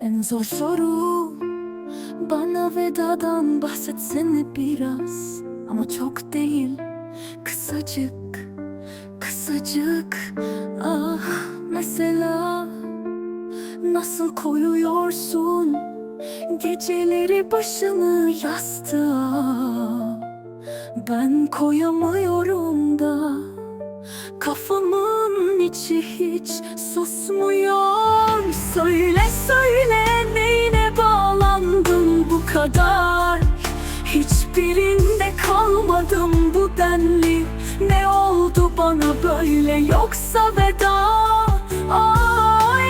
En zor soru Bana vedadan bahsetsene biraz. Ama çok değil Kısacık Kısacık. Ah mesela Nasıl koyuyorsun Geceleri başını yastığa? Ben koyamıyorum da Kafamın içi hiç susmuyor kadar Hiçbirinde kalmadım bu denli Ne oldu bana böyle yoksa veda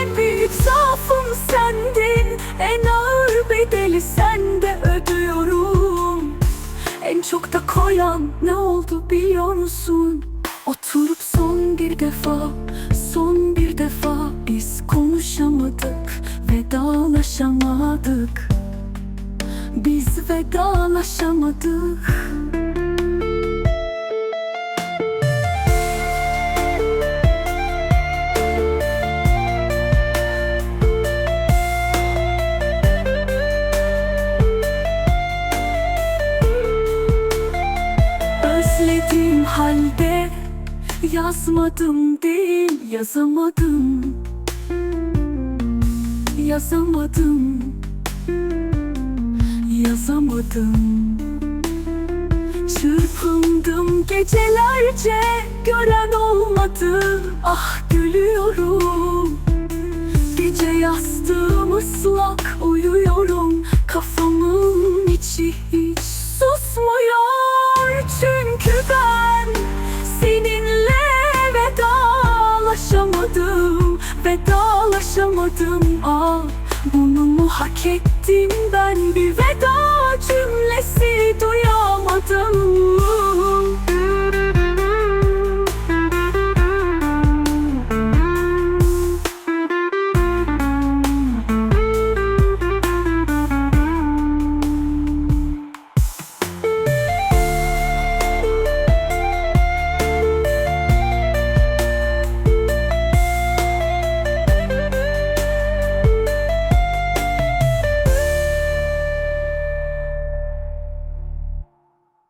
En büyük zaafım sendin En ağır bedeli sende ödüyorum en çok da koyan ne oldu biliyor musun? Oturup son bir defa, son bir defa biz konuşamadık, vedalaşamadık. Biz vedalaşamadık. Özlediğim halde Yazmadım değil yazamadım Yazamadım Yazamadım. Çırpındım gecelerce Gören olmadı. Ah gülüyorum. Gece yastığım ıslak uyuyorum. Kafamın içi hiç susmuyor. Çünkü ben seninle vedalaşamadım. Vedalaşamadım. Ah Hak ettim ben bir veda cümlesi duyamadım.